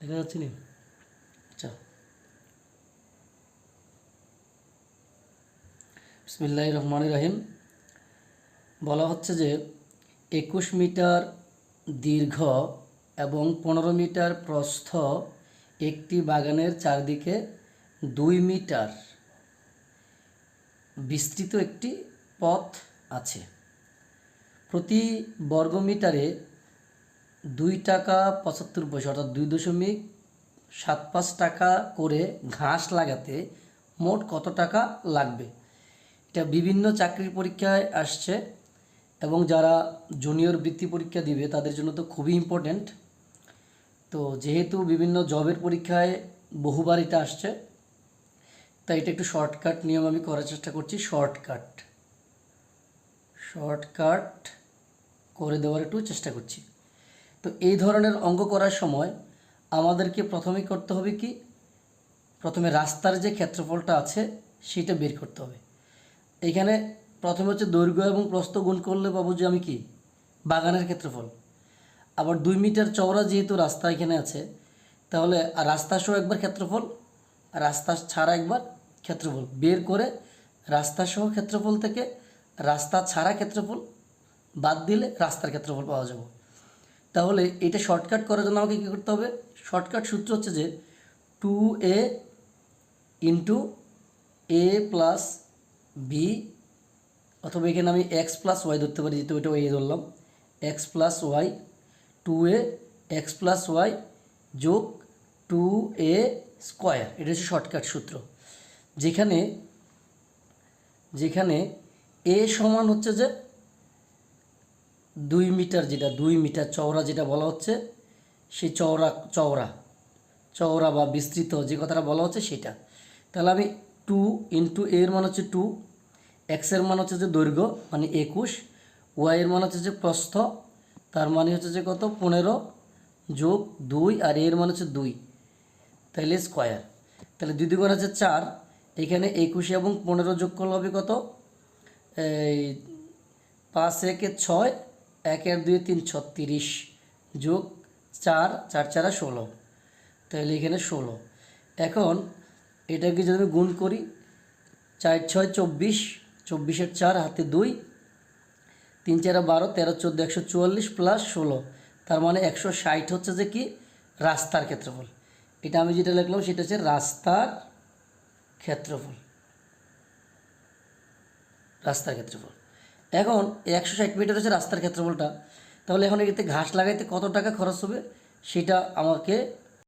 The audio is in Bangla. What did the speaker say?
দেখা যাচ্ছে নি? আচ্ছা। বিসমিল্লাহ রহমান রাহিম। বলা হচ্ছে যে, একুশ মিটার দীর্ঘ এবং পনেরো মিটার প্রস্থ একটি বাগানের চারদিকে দুই মিটার বিস্তৃত একটি পথ আছে। প্রতি বর্গমিটারে দুই টাকা পঁচাত্তর পয়সা, অর্থাৎ দুই দশমিক সাত পাঁচ টাকা করে ঘাস লাগাতে মোট কত টাকা লাগবে? এটা বিভিন্ন চাকরির পরীক্ষায় আসছে এবং যারা জুনিয়র বৃত্তি পরীক্ষা দিবে তাদের জন্য তো খুবই ইম্পর্ট্যান্ট তো যেহেতু বিভিন্ন জবের পরীক্ষায় বহুবার এটা আসছে, তাই এটা একটু শর্টকাট নিয়ম আমি করার চেষ্টা করছি শর্টকাট শর্টকাট করে দেওয়ার একটু চেষ্টা করছি। তো এই ধরনের অঙ্ক করার সময় আমাদেরকে প্রথমেই করতে হবে কি? প্রথমে রাস্তার যে ক্ষেত্রফলটা আছে, সেটা বের করতে হবে। এখানে প্রথমে হচ্ছে দৈর্ঘ্য এবং প্রস্থ গুণ করলে পাবো যে আমি কি? বাগানের ক্ষেত্রফল। আবার দুই মিটার চওড়া যেহেতু রাস্তা এখানে আছে, তাহলে রাস্তা সহ একবার ক্ষেত্রফল, রাস্তা ছাড়া একবার ক্ষেত্রফল। বের করে রাস্তা সহ ক্ষেত্রফল থেকে রাস্তা ছাড়া ক্ষেত্রফল বাদ দিলে রাস্তার ক্ষেত্রফল পাওয়া যাবে। তাহলে এটা শর্টকাট করার জন্য আমাকে কী করতে হবে? শর্টকাট সূত্র হচ্ছে যে two a into a plus b অথবা এখানে আমি এক্স প্লাস ওয়াই ধরতে পারি, যেহেতু এটা এ ধরলাম। X plus y two a x plus y যোগ টু এ স্কোয়ার এটা হচ্ছে শর্টকাট সূত্র। যেখানে যেখানে এ সমান হচ্ছে যে দুই মিটার যেটা, দুই মিটার চওড়া যেটা বলা হচ্ছে, সেই চওড়া চওড়া চওড়া বা বিস্তৃত যে কথাটা বলা হচ্ছে সেটা। তাহলে আমি টু ইন্টু এর মান হচ্ছে টু এক্সের মান হচ্ছে যে দৈর্ঘ্য মানে একুশ ওয়াইয়ের মান হচ্ছে যে প্রস্থ, তার মানে হচ্ছে যে কত? পনেরো যোগ দুই আর এর মান হচ্ছে দুই। তাহলে স্কোয়ার তাহলে দুই দুগুণ হচ্ছে চার, এখানে একুশ এবং পনেরো যোগ করলে হবে কত? এই পাঁচ একে ছয় এক এক দুই তিন ছত্রিশ যোগ চার চার চারা ষোলো। তাহলে এখানে ষোলো। এখন এটাকে যদি আমি গুণ করি, চার ছয় চব্বিশ, চব্বিশের চার হাতে দুই, তিন চারা বারো, তেরো চোদ্দ, একশো চুয়াল্লিশ প্লাস ষোলো। তার মানে একশো ষাট হচ্ছে যে কি? রাস্তার ক্ষেত্রফল। এটা আমি যেটা লিখলাম সেটা হচ্ছে রাস্তার ক্ষেত্রফল। রাস্তার ক্ষেত্রফল। এখন একশো ষাট মিটার হচ্ছে রাস্তার ক্ষেত্রফলটা। তাহলে এখন এতে ঘাস লাগাইতে কত টাকা খরচ হবে? সেটা আমাকে